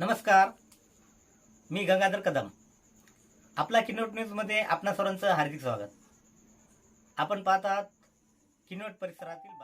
नमस्कार. मी गंगाधर कदम. आपला किनोट न्यूजमध्ये आपणा सर्वांचं हार्दिक स्वागत. आपण पाहत आहात किनोट परिसरातील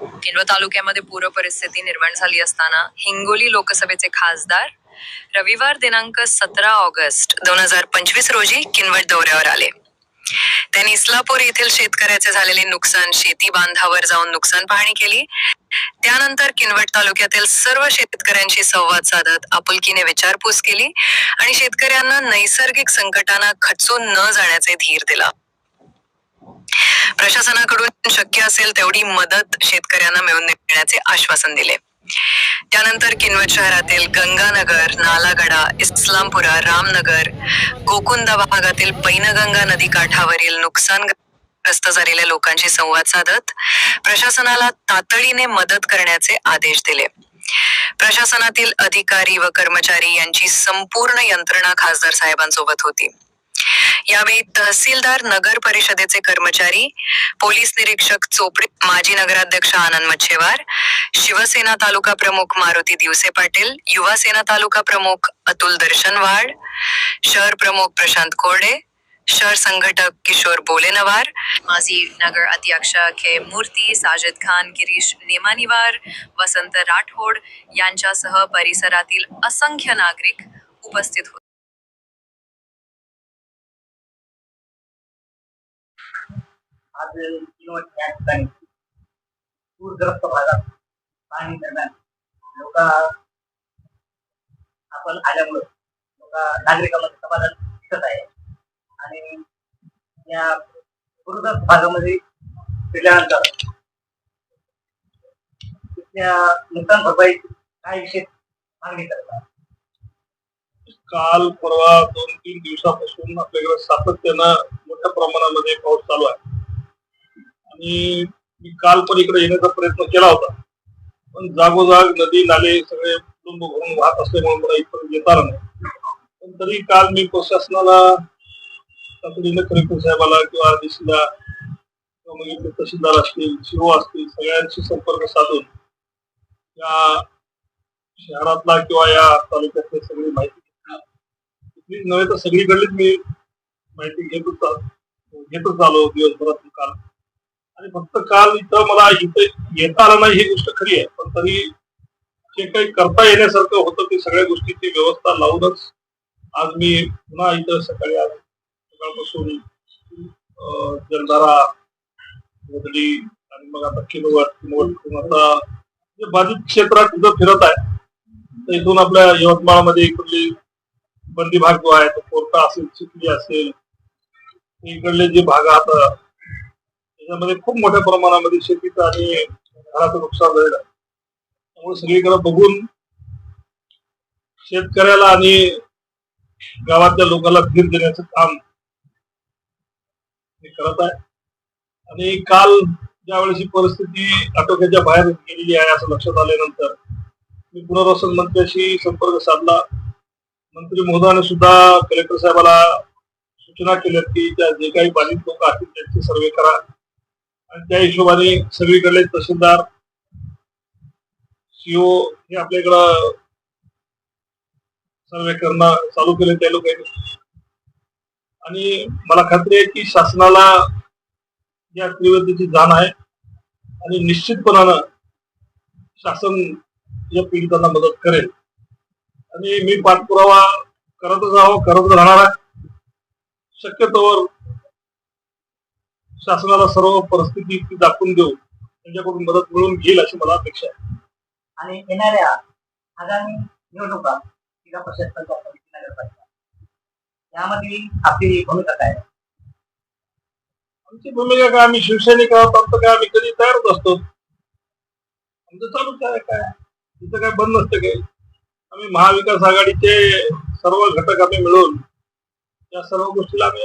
किनवट तालुक्यामध्ये पूर परिस्थिती निर्माण झाली असताना हिंगोली लोकसभेचे खासदार रविवार दिनांक सतरा ऑगस्ट दोन हजार पंचवीस रोजी किनवट दौऱ्यावर आले. त्यांनी इस्लापूर येथील शेतकऱ्याचे झालेले नुकसान शेती बांधावर जाऊन नुकसान पाहणी केली. त्यानंतर किनवट तालुक्यातील सर्व शेतकऱ्यांशी संवाद साधत आपुलकीने विचारपूस केली आणि शेतकऱ्यांना नैसर्गिक संकटांना खचून न जाण्याचे धीर दिला. प्रशासनाकडून शक्य असेल तेवढी मदत शेतकऱ्यांना मिळवून देण्याचे आश्वासन दिले. त्यानंतर किनवट शहरातील गंगानगर नालागडा इस्लामपुरा रामनगर गोकुंदा भागातील पैनगंगा नदी काठावरील नुकसानग्रस्त झालेल्या लोकांशी संवाद साधत प्रशासनाला तातडीने मदत करण्याचे आदेश दिले. प्रशासनातील अधिकारी व कर्मचारी यांची संपूर्ण यंत्रणा खासदार साहेबांसोबत होती. यावेळी तहसीलदार नगर परिषदेचे कर्मचारी पोलीस निरीक्षक चोपडे माजी नगराध्यक्ष आनंद मच्छेवार शिवसेना तालुका प्रमुख मारुती दिवसे पाटील युवा सेना तालुका प्रमुख अतुल दर्शनवाड शहर प्रमुख प्रशांत कोरडे शहर संघटक किशोर बोलेनवार माजी नगर अध्यक्ष के मूर्ती साजिद खान गिरीश नेमानिवार वसंत राठोड यांच्यासह परिसरातील असंख्य नागरिक उपस्थित होते. आज किनवट या ठिकाणी पूरग्रस्त भागात पाणी दरम्यान लोक आपण आल्यामुळं लोक नागरिकांमध्ये समाधान दिसत आहे. आणि या पूरग्रस्त भागामध्ये फिरल्यानंतर तिथल्या नुकसान भरपाई काय विशेष मागणी करतात काल परवा दोन तीन दिवसापासून आपल्याकडे सातत्यानं मोठ्या प्रमाणामध्ये पाऊस चालू आहे. आणि मी काल पण इकडे येण्याचा प्रयत्न केला होता. पण जागोजाग नदी नाले सगळे कुटुंब भरून वाहत असल्यामुळे मला इथपर्यंत येता आलं नाही. पण तरी काल मी प्रशासनाला तातडीनं कलेक्टर साहेबाला किंवा आरडीसीला किंवा मग इथले तहसीलदार असतील शिरो असतील सगळ्यांशी संपर्क साधून या शहरातला किंवा या तालुक्यातली सगळी माहिती घेतली. नव्हे तर सगळीकडेच मी माहिती घेतच घेतच आलो दिवसभरात काल. आणि फक्त काल इथं मला इथं येता आलं नाही ही गोष्ट खरी आहे. पण तरी जे काही करता येण्यासारखं होतं ते सगळ्या गोष्टीची व्यवस्था लावूनच आज मी पुन्हा इथं सकाळी आज सकाळपासून जलधारा बदली आणि मग आता किलोवाट किलोवाट करून आता जे बाधित क्षेत्रात इथं फिरत आहे तर इथून आपल्या यवतमाळमध्ये इकडली बंदी भाग जो आहे तो कोर्टा असेल चिखली असेल इकडले जे भाग आता त्याच्यामध्ये खूप मोठ्या प्रमाणामध्ये शेतीचं आणि घराचं नुकसान झालेलं आहे. त्यामुळे सगळीकडे बघून शेतकऱ्याला आणि गावातल्या लोकांना धीर देण्याचं काम करत आहे. आणि काल ज्यावेळेस ही परिस्थिती आटोक्याच्या बाहेर गेलेली आहे असं लक्षात आल्यानंतर मी पुनर्वसन मंत्र्याशी संपर्क साधला. मंत्री महोदयाने सुद्धा कलेक्टर साहेबाला सूचना केल्या की त्या जे काही बाधित लोक असतील त्यांचे सर्वे करा. त्या हिशोबाने सगळीकडले तहसीलदार सीओ हे आपल्याकडं सर्वे करणं चालू केले त्या लोकांनी. आणि मला खात्री आहे की शासनाला या तीव्रतेची जाण आहे आणि निश्चितपणानं शासन या पीडितांना मदत करेल. आणि मी पाठपुरावा करतच राहावं करत राहणार आहे. शक्यतोवर शासनाला सर्व परिस्थिती दाखवून देऊ त्यांच्याकडून मदत मिळवून घेईल अशी मला अपेक्षा आहे. आणि येणाऱ्या आगामी निवडणुका जिल्हा परिषद पंचायत समिती नगरपालिका यामध्ये आपली भूमिका काय? आमची भूमिका काय? आम्ही शिवसैनिक आहोत आमचं काय आम्ही कधी तयारच असतो आमचं चालूच आहे काय? तिथं काय बंद नसतं काही. आम्ही महाविकास आघाडीचे सर्व घटक आम्ही मिळून या सर्व गोष्टीला आम्ही